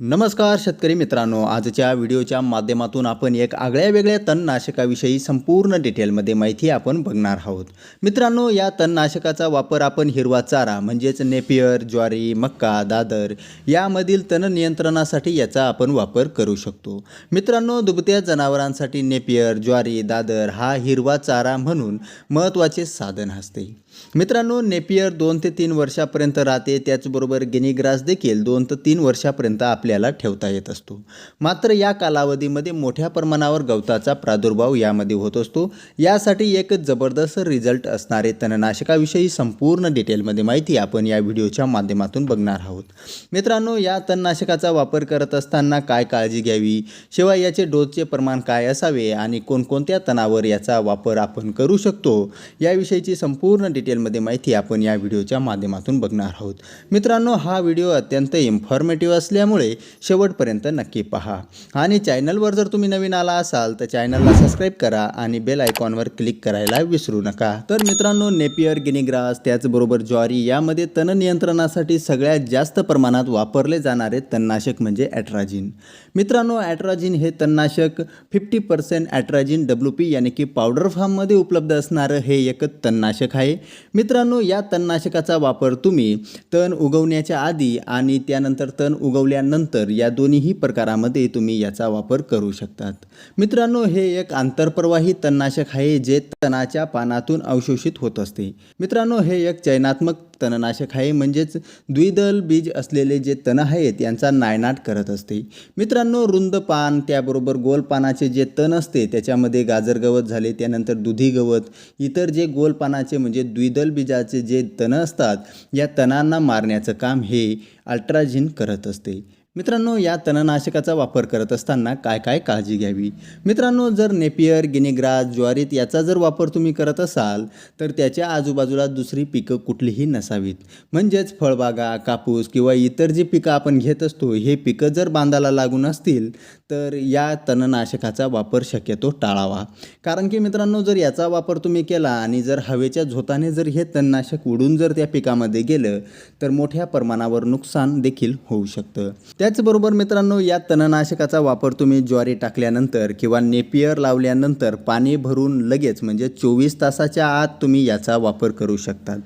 नमस्कार शेतकरी मित्रांनो आजच्या व्हिडिओच्या माध्यमातून आपण एक आगळ्या वेगळ्या तणनाशकाविषयी संपूर्ण डिटेलमध्ये माहिती आपण बघणार आहोत. मित्रांनो या तणनाशकाचा वापर आपण हिरवा चारा म्हणजेच नेपियर ज्वारी मक्का दादर यामधील तण नियंत्रणासाठी याचा आपण वापर करू शकतो. मित्रांनो दुभत्या जनावरांसाठी नेपियर ज्वारी दादर हा हिरवा चारा म्हणून महत्त्वाचे साधन असते. मित्रांनो नेपियर दोन ते तीन वर्षापर्यंत राहते त्याचबरोबर गिनीग्रास देखील दोन ते तीन वर्षापर्यंत आपल्याला ठेवता येत असतो. मात्र या कालावधीमध्ये मोठ्या प्रमाणावर गवताचा प्रादुर्भाव यामध्ये होत असतो. यासाठी एक जबरदस्त रिझल्ट असणारे तणनाशकाविषयी संपूर्ण डिटेलमध्ये माहिती आपण या व्हिडिओच्या माध्यमातून बघणार आहोत. मित्रांनो या तणनाशकाचा वापर करत असताना काय काळजी घ्यावी? शिवाय याचे डोसचे प्रमाण काय असावे? आणि कोणकोणत्या तणावर याचा वापर आपण करू शकतो? याविषयीची संपूर्ण डिटेल डिटेलमध्ये माहिती आपण या व्हिडिओच्या माध्यमातून बघणार आहोत. मित्रांनो हा व्हिडिओ अत्यंत इन्फॉर्मेटिव्ह असल्यामुळे शेवटपर्यंत नक्की पहा. आणि चॅनलवर जर तुम्ही नवीन आला असाल तर चॅनलला सबस्क्राईब करा आणि बेल आयकॉनवर क्लिक करायला विसरू नका. तर मित्रांनो नेपियर गिनीग्रास त्याचबरोबर ज्वारी यामध्ये तण नियंत्रणासाठी सगळ्यात जास्त प्रमाणात वापरले जाणारे तणनाशक म्हणजे ॲट्राजिन मित्रांनो ॲट्राजिन हे तणनाशक fifty percent atrazine W P यानी की पावडर फॉर्ममध्ये उपलब्ध असणारं हे एक तणनाशक आहे. मित्रांनो या तणनाशकाचा वापर तुम्ही तण उगवण्याच्या आधी आणि त्यानंतर तण उगवल्यानंतर या दोन्हीही प्रकारामध्ये तुम्ही याचा वापर करू शकतात. मित्रांनो हे एक आंतरप्रवाही तणनाशक आहे जे तणाच्या पानातून अवशोषित होत असते. मित्रांनो हे एक चयनात्मक तणनाशक आहे म्हणजेच द्विदल बीज असलेले जे तण आहेत यांचा नायनाट करत असते. मित्रांनो रुंद पान त्याबरोबर गोल पानाचे जे तण असते त्याच्यामध्ये गाजर गवत झाले त्यानंतर दुधी गवत इतर जे गोल पानाचे म्हणजे द्विदल बीजाचे जे तण असतात या तणांना मारण्याचं काम हे अल्ट्राझिन करत असते. मित्रांनो या तणनाशकाचा वापर करत असताना काय काय काळजी घ्यावी? मित्रांनो जर नेपियर गिनीग्रास ज्वारीत याचा जर वापर तुम्ही करत असाल तर त्याच्या आजूबाजूला दुसरी पिकं कुठलीही नसावीत. म्हणजेच फळबागा कापूस किंवा इतर जी पिकं आपण घेत असतो हे पिकं जर बांधाला लागून असतील तर या तणनाशकाचा वापर शक्यतो टाळावा. कारण की मित्रांनो जर याचा वापर तुम्ही केला आणि जर हवेच्या झोताने जर हे तणनाशक उडून जर त्या पिकामध्ये गेलं तर मोठ्या प्रमाणावर नुकसान देखील होऊ शकतं. त्याचबरोबर मित्रांनो या तणनाशकाचा वापर तुम्ही ज्वारी टाकल्यानंतर किंवा नेपियर लावल्यानंतर पाणी भरून लगेच म्हणजे चोवीस तासाच्या आत तुम्ही याचा वापर करू शकतात.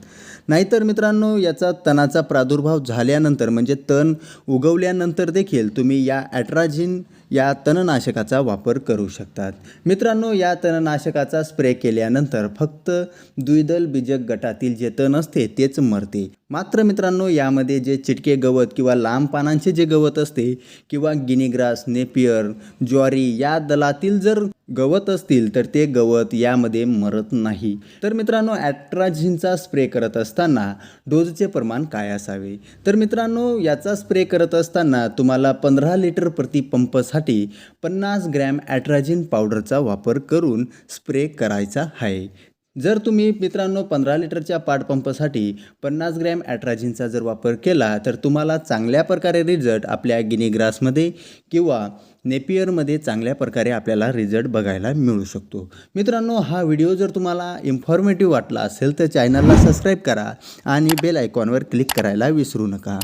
नाहीतर मित्रांनो याचा तणाचा प्रादुर्भाव झाल्यानंतर म्हणजे तण उगवल्यानंतर देखील तुम्ही या ॲट्राझिन या तणनाशकाचा वापर करू शकतात. मित्रांनो या तणनाशकाचा स्प्रे केल्यानंतर फक्त द्विदल बीजक गटातील जे तण असते तेच मरते. मात्र मित्रांनो यामध्ये जे चिटके गवत किंवा लांब पानांचे जे गवत असते किंवा गिनीग्रास नेपियर ज्वारी या दलातील जर गवत असतील तर ते गवत यामध्ये मरत नाही. तर मित्रांनो ॲट्राझिनचा स्प्रे करत असताना डोजचे प्रमाण काय असावे? तर मित्रांनो याचा स्प्रे करत असताना तुम्हाला पंधरा लिटर प्रति पंपसाठी पन्नास ग्रॅम ॲट्राझिन पावडरचा वापर करून स्प्रे करायचा आहे. जर तुम्ही मित्रांनो पंधरा लिटरच्या पाटपंपासाठी पन्नास ग्रॅम ॲट्राजिनचा जर वापर केला तर तुम्हाला चांगल्या प्रकारे रिझल्ट आपल्या गिनीग्रासमध्ये किंवा नेपियरमध्ये चांगल्या प्रकारे आपल्याला रिझल्ट बघायला मिळू शकतो. मित्रांनो हा व्हिडिओ जर तुम्हाला इन्फॉर्मेटिव्ह वाटला असेल तर चॅनलला सबस्क्राईब करा आणि बेल आयकॉनवर क्लिक करायला विसरू नका.